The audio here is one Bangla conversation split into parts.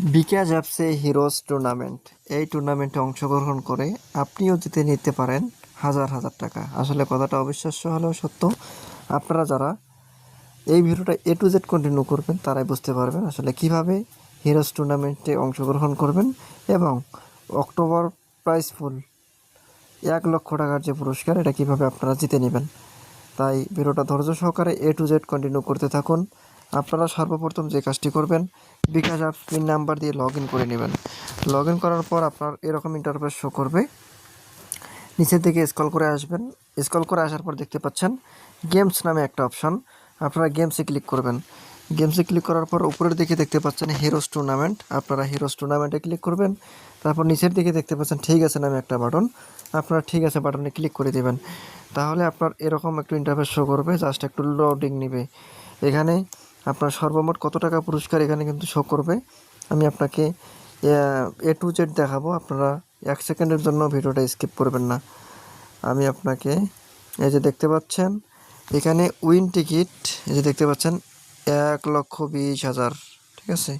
বিকাশ অ্যাপসে হিরোজ টুর্নামেন্ট। এই টুর্নামেন্টে অংশগ্রহণ করে আপনিও জিতে নিতে পারেন হাজার হাজার টাকা। আসলে কথাটা অবিশ্বাস্য হলেও সত্য। আপনারা যারা এই ভিডিওটা এ টু জেড কন্টিনিউ করবেন, তারাই বুঝতে পারবেন আসলে কীভাবে হিরোজ টুর্নামেন্টে অংশগ্রহণ করবেন এবং অক্টোবর প্রাইজ ফুল এক লক্ষ টাকার যে পুরস্কার, এটা কীভাবে আপনারা জিতে নেবেন। তাই ভিডিওটা ধৈর্য সহকারে এ টু জেড কন্টিনিউ করতে থাকুন। আপনারা সর্বপ্রথম যে কাজটি করবেন, বিকাশ অ্যাপ পিন নাম্বার দিয়ে লগ করে নেবেন। লগ করার পর আপনার এরকম ইন্টারফেস শো করবে। নিচের দিকে স্ক্রল করে আসবেন। স্ক্রল করে আসার পর দেখতে পাচ্ছেন গেমস নামে একটা অপশন আপনারা গেমসে ক্লিক করবেন। গেমসে ক্লিক করার পর উপরের দিকে দেখতে পাচ্ছেন হিরোস টুর্নামেন্ট আপনারা হিরোস টুর্নামেন্টে ক্লিক করবেন। তারপর নিচের দিকে দেখতে পাচ্ছেন ঠিক আছে নামে একটা বাটন আপনারা ঠিক আছে বাটনে ক্লিক করে দেবেন। তাহলে আপনার এরকম একটু ইন্টারফেস শো করবে জাস্ট একটু লোডিং নেবে। এখানে আপনার সর্বমোট কত টাকা পুরস্কার এখানে কিন্তু শো করবে? আমি আপনাকে, এ টু জেড দেখাবো। আপনারা এক সেকেন্ডের জন্য ভিডিওটা স্কিপ করবেন না। আমি আপনাকে, এই যে দেখতে পাচ্ছেন, এখানে উইন টিকিট এই যে দেখতে পাচ্ছেন, এক লক্ষ বিশ হাজার, ঠিক আছে?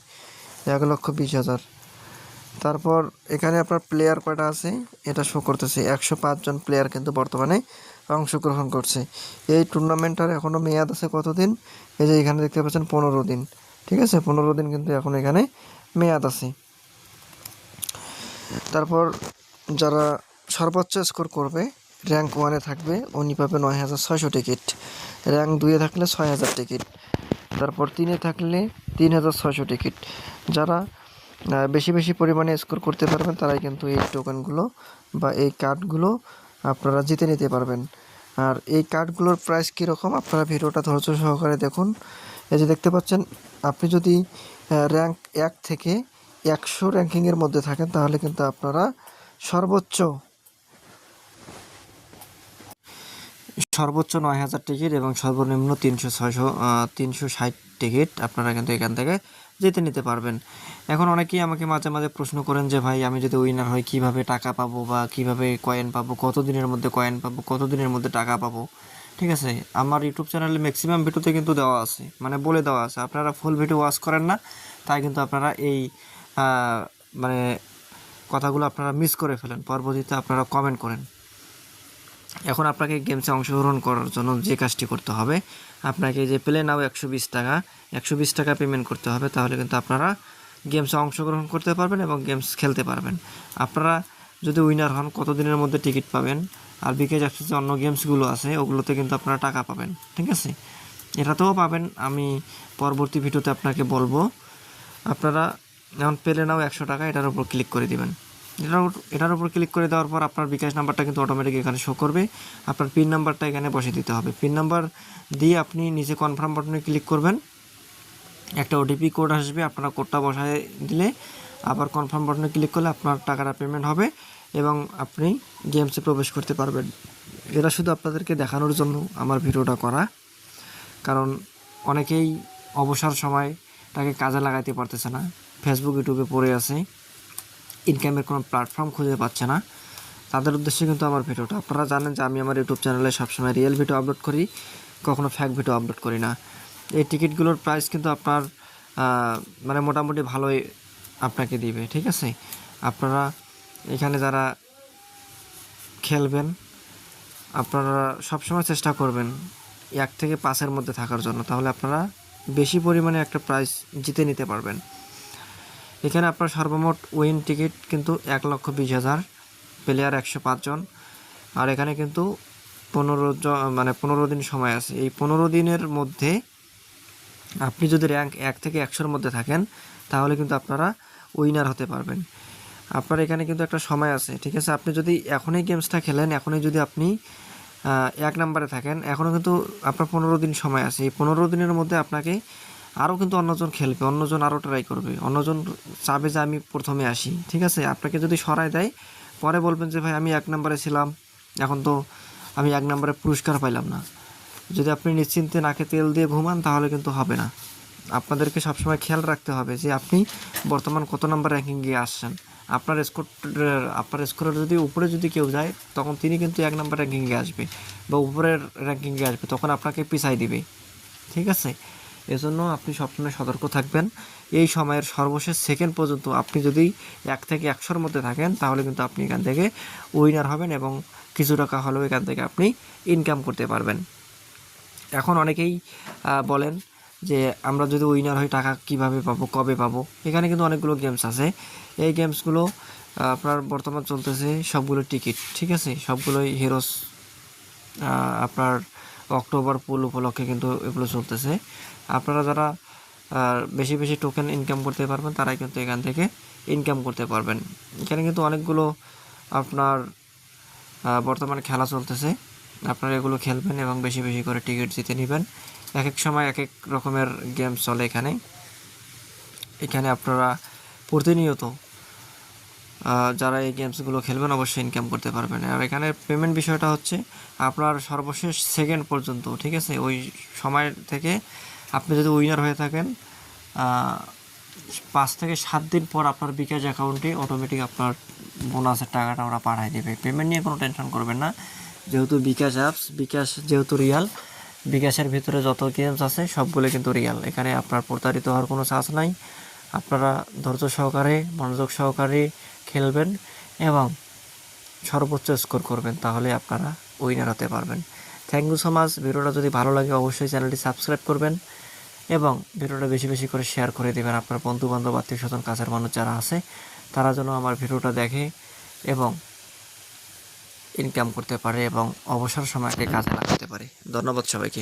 এক লক্ষ বিশ হাজার। তারপর এখানে আপনার প্লেয়ার কয়টা আছে? এটা শো করতেছে। একশো পাঁচজন প্লেয়ার কিন্তু বর্তমানে অংশগ্রহণ করছে। এই টুর্নামেন্টটার এখনও মেয়াদ আছে কতদিন? এই যে এখানে দেখতে পাচ্ছেন পনেরো দিন। ঠিক আছে? পনেরো দিন কিন্তু এখন এখানে মেয়াদ আছে। তারপর যারা সর্বোচ্চ স্কোর করবে র্যাঙ্ক ওয়ানে থাকবে, উনি পাবে নয় হাজার ছয়শো টিকিট র্যাঙ্ক দুয়ে থাকলে ছয় হাজার টিকিট তারপর তিনে থাকলে তিন হাজার ছয়শো টিকিট যারা বেশি বেশি পরিমাণে স্কোর করতে পারবেন, তারাই কিন্তু এই টোকেনগুলো বা এই কার্ডগুলো আপনারা জিতে নিতে পারবেন। আর এই কার্ডগুলোর প্রাইস কীরকম, আপনারা ভিডিওটা ধৈর্য সহকারে দেখুন। এই যে দেখতে পাচ্ছেন, আপনি যদি র্যাঙ্ক এক থেকে একশো র্যাঙ্কিংয়ের মধ্যে থাকেন, তাহলে কিন্তু আপনারা সর্বোচ্চ সর্বোচ্চ নয় হাজার টিকিট এবং সর্বনিম্ন তিনশো ছয়শো তিনশো ষাট টিকিট আপনারা কিন্তু এখান থেকে যেতে নিতে পারবেন। এখন অনেকেই আমাকে মাঝে মাঝে প্রশ্ন করেন যে, ভাই, আমি যদি উইনার হই, কীভাবে টাকা পাবো বা কীভাবে কয়েন পাবো? কত দিনের মধ্যে কয়েন পাবো? কত দিনের মধ্যে টাকা পাবো? ঠিক আছে? আমার ইউটিউব চ্যানেলে ম্যাক্সিমাম ভিডিওতে কিন্তু দেওয়া আছে। মানে বলে দেওয়া আছে। আপনারা ফুল ভিডিও ওয়াচ করেন না, তাই কিন্তু আপনারা এই মানে কথাগুলো আপনারা মিস করে ফেলেন। পরবর্তীতে আপনারা কমেন্ট করেন। এখন আপনাকে গেমসে অংশগ্রহণ করার জন্য যে কাজটি করতে হবে, আপনাকে যে প্লে নাও একশো বিশ টাকা, একশো বিশ টাকা পেমেন্ট করতে হবে, তাহলে কিন্তু আপনারা গেমসে অংশগ্রহণ করতে পারবেন এবং গেমস খেলতে পারবেন। আপনারা যদি উইনার হন কত দিনের মধ্যে টিকিট পাবেন? আর বিকেজ অ্যাপসে যে অন্য গেমসগুলো আছে, ওগুলোতে কিন্তু আপনারা টাকা পাবেন, ঠিক আছে? এটাতেও পাবেন, আমি পরবর্তী ভিডিওতে আপনাকে বলব। আপনারা যেমন পেলে নাও একশো টাকা, এটার উপর ক্লিক করে দিবেন। এটার এটার উপর ক্লিক করে দেওয়ার পর আপনার বিকাশ নাম্বারটা কিন্তু অটোমেটিক এখানে শো করবে। আপনার পিন নাম্বারটা এখানে বসে দিতে হবে। পিন নাম্বার দিয়ে আপনি নিচে কনফার্ম বাটনে ক্লিক করবেন। একটা ওটিপি কোড আসবে, আপনারা কোডটা বসায় দিলে আবার কনফার্ম বাটনে ক্লিক করলে আপনার টাকাটা পেমেন্ট হবে এবং আপনি গেমসে প্রবেশ করতে পারবেন। এটা শুধু আপনাদেরকে দেখানোর জন্য আমার ভিডিওটা করা। কারণ অনেকেই অবসর সময় তাকে কাজে লাগাইতে পারতেছে না। ফেসবুক ইউটিউবে পড়ে আছে। ইনকামের কোনো প্ল্যাটফর্ম খুঁজে পাচ্ছে না। তাদের উদ্দেশ্যে কিন্তু আমার ভিডিওটা। আপনারা জানেন যে আমি আমার ইউটিউব চ্যানেলে সবসময় রিয়েল ভিডিও আপলোড করি, কখনো ফ্যাক ভিডিও আপলোড করি না। এই টিকিটগুলোর প্রাইস কিন্তু আপনার মানে মোটামুটি ভালোই আপনাকে দিবে, ঠিক আছে? আপনারা এখানে যারা খেলবেন, আপনারা সবসময় চেষ্টা করবেন এক থেকে পাঁচের মধ্যে থাকার জন্য। তাহলে আপনারা বেশি পরিমাণে একটা প্রাইস জিতে নিতে পারবেন। এখানে আপনার সর্বমোট উইন টিকিট কিন্তু এক লক্ষ বিশ হাজার প্লেয়ার একশো পাঁচজন আর এখানে কিন্তু পনেরো মানে পনেরো দিন সময় আছে। এই পনেরো দিনের মধ্যে আপনি যদি র্যাঙ্ক এক থেকে একশোর মধ্যে থাকেন, তাহলে কিন্তু আপনারা উইনার হতে পারবেন। আপনার এখানে কিন্তু একটা সময় আছে, ঠিক আছে? আপনি যদি এখনই গেমসটা খেলেন, এখনই যদি আপনি এক নম্বরে থাকেন, এখনও কিন্তু আপনার পনেরো দিন সময় আছে। এই পনেরো দিনের মধ্যে আপনাকে আরও কিন্তু অন্যজন খেলবে, অন্যজন আরও ট্রাই করবে, অন্যজন চাবে যে আমি প্রথমে আসি, ঠিক আছে? আপনাকে যদি সরায় দেয়, পরে বলবেন যে, ভাই, আমি এক নম্বরে ছিলাম, এখন তো আমি এক নম্বরে পুরস্কার পাইলাম না। যদি আপনি নিশ্চিন্তে নাকে তেল দিয়ে ঘুমান, তাহলে কিন্তু হবে না। আপনাদেরকে সবসময় খেয়াল রাখতে হবে যে, আপনি বর্তমান কত নাম্বার র্যাঙ্কিংয়ে আসছেন। আপনার স্কোর আপনার স্কোরের যদি উপরে যদি কেউ যায়, তখন তিনি কিন্তু এক নাম্বার র্যাঙ্কিংয়ে আসবে বা উপরের র্যাঙ্কিংয়ে আসবে, তখন আপনাকে পিছাই দিবে, ঠিক আছে? এজন্য আপনি সবসময় সতর্ক থাকবেন। এই সময়ের সর্বশেষ সেকেন্ড পর্যন্ত আপনি যদি এক থেকে একশোর মধ্যে থাকেন, তাহলে কিন্তু আপনি এখান থেকে উইনার হবেন এবং কিছু টাকা হলেও এখান থেকে আপনি ইনকাম করতে পারবেন। এখন অনেকেই বলেন যে আমরা যদি উইনার হই, টাকা কীভাবে পাবো, কবে পাবো? এখানে কিন্তু অনেকগুলো গেমস আছে। এই গেমসগুলো আপনার বর্তমান চলতেছে সবগুলো টিকিট ঠিক আছে? সবগুলোই হিরোস আপনার অক্টোবর পুল উপলক্ষে কিন্তু এগুলো চলতেছে। আপনারা যারা বেশি বেশি টোকেন ইনকাম করতে পারবেন, তারাই কিন্তু এখান থেকে ইনকাম করতে পারবেন। এখানে কিন্তু অনেকগুলো আপনার বর্তমানে খেলা চলতেছে। আপনারা এগুলো খেলবেন এবং বেশি বেশি করে টিকিট জিতে নেবেন। এক এক সময় এক এক রকমের গেম চলে এখানে। এখানে আপনারা প্রতিনিয়ত যারা এই গেমসগুলো খেলবেন অবশ্যই ইনকাম করতে পারবেন। আর এখানে পেমেন্ট বিষয়টা হচ্ছে আপনার সর্বশেষ সেকেন্ড পর্যন্ত, ঠিক আছে? ওই সময় থেকে আপনি যদি উইনার হয়ে থাকেন পাঁচ থেকে সাত দিন পর আপনার বিকাশ অ্যাকাউন্টে অটোমেটিক আপনার বোনাসের টাকাটা ওরা পাঠায় দেবে। পেমেন্ট নিয়ে কোনো টেনশন করবেন না। যেহেতু বিকাশ অ্যাপস বিকাশ যেহেতু রিয়াল বিকাশের ভিতরে যত গেমস আছে সবগুলো কিন্তু রিয়াল এখানে আপনার প্রতারিত হওয়ার কোনো চান্স নাই। আপনারা ধৈর্য সহকারে, মনোযোগ সহকারে খেলবেন এবং সর্বোচ্চ স্কোর করবেন, তাহলে আপনারা উইনার হতে পারবেন। থ্যাংক ইউ সো মাচ ভিডিওটা যদি ভালো লাগে, অবশ্যই চ্যানেলটি সাবস্ক্রাইব করবেন এবং ভিডিওটা বেশি বেশি করে শেয়ার করে দেবেন আপনার বন্ধু বান্ধব আত্মীয় স্বজন কাছের মানুষ যারা আছে, তারা যেন আমার ভিডিওটা দেখে এবং ইনকাম করতে পারে এবং অবসর সময়কে কাজে লাগাতে পারে। ধন্যবাদ সবাইকে।